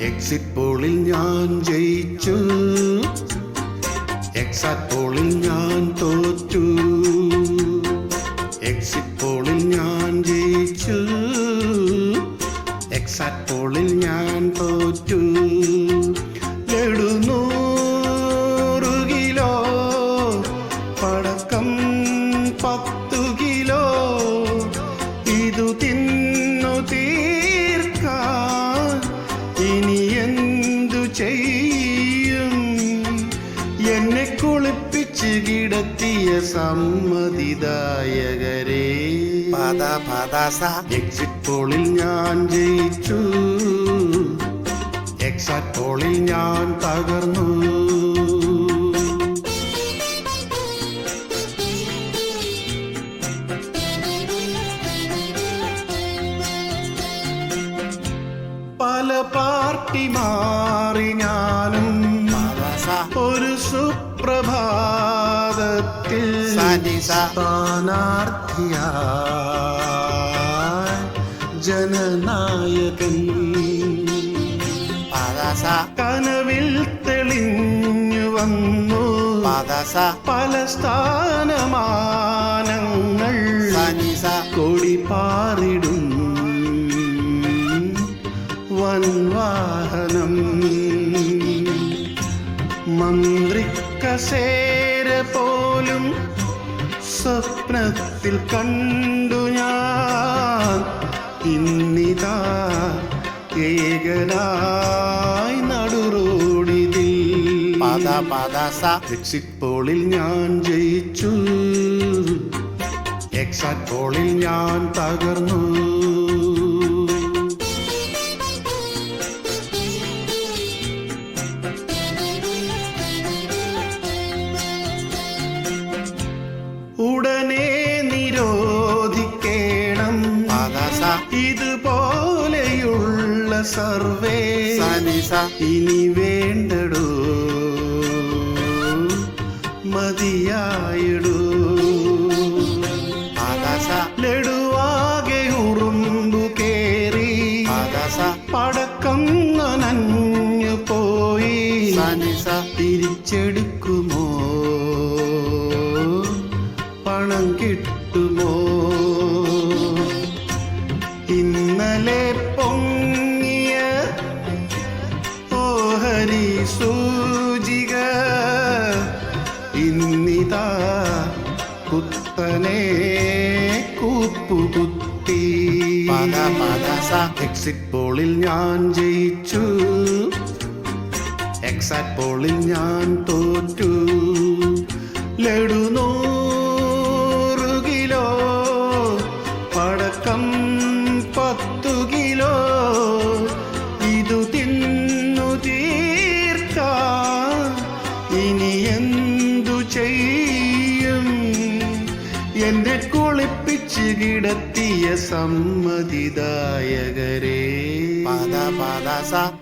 Exit പോളിൽ ഞാൻ ജയിച്ചു. Exact പോളിൽ ഞാൻ തോറ്റു. എക്സിറ്റ് പോളിൽ ഞാൻ ജയിച്ചു. എക്സാറ്റ് പോളിൽ ഞാൻ തോറ്റു. ലഡു കിടത്തിയ സമ്മതിദായകരെ. പാത പാതാസ എക്സിറ്റ് പോളിൽ ഞാൻ ജയിച്ചു. എക്സാറ്റ് പോളിൽ ഞാൻ തകർന്നു. പല പാർട്ടി മാറി ഞാനും ഒരു സുപ്രഭാതത്തിൽ സനി സ സ്ഥാനാർത്ഥിയായി ജനനായകൻ പദ സ കനവിൽ തെളിഞ്ഞു വന്നു പദ സ പല സ്ഥാനമാനങ്ങൾ സനി സ കൊടി പാറിടും വൻവാഹനം മന്ത്രിക്കസേര പോലും സ്വപ്നത്തിൽ കണ്ടു ഞാൻ. ഇന്നിതാ ഏകനായി നടുറോടിതിൽ. എക്സിറ്റ് പോളിൽ ഞാൻ ജയിച്ചു. എക്സാറ്റ് പോളിൽ ഞാൻ തകർന്നു. സർവേ ഇനി വേണ്ടടോ. മതിയായിടൂ. ലഡുവാകെ ഉറുമ്പു കേറി. പദ പടക്കം നനഞ്ഞു പോയി. തിരിച്ചെടുക്കുമോ? പണം കിട്ടുമോ? ഇന്നലെ പൊങ്ങിയ സൂചിക. ഇന്നിതാ കുത്തനെ കൂപ്പുകുത്തി. എക്സിറ്റ് പോളിൽ ഞാൻ ജയിച്ചു. എക്സാറ്റ് പോളിൽ ഞാൻ തോറ്റു. ലഡു നൂറു എന്നെ കുളിപ്പിച്ച് കിടത്തിയ സമ്മതിദായകരേ. പാദ പാദ സ.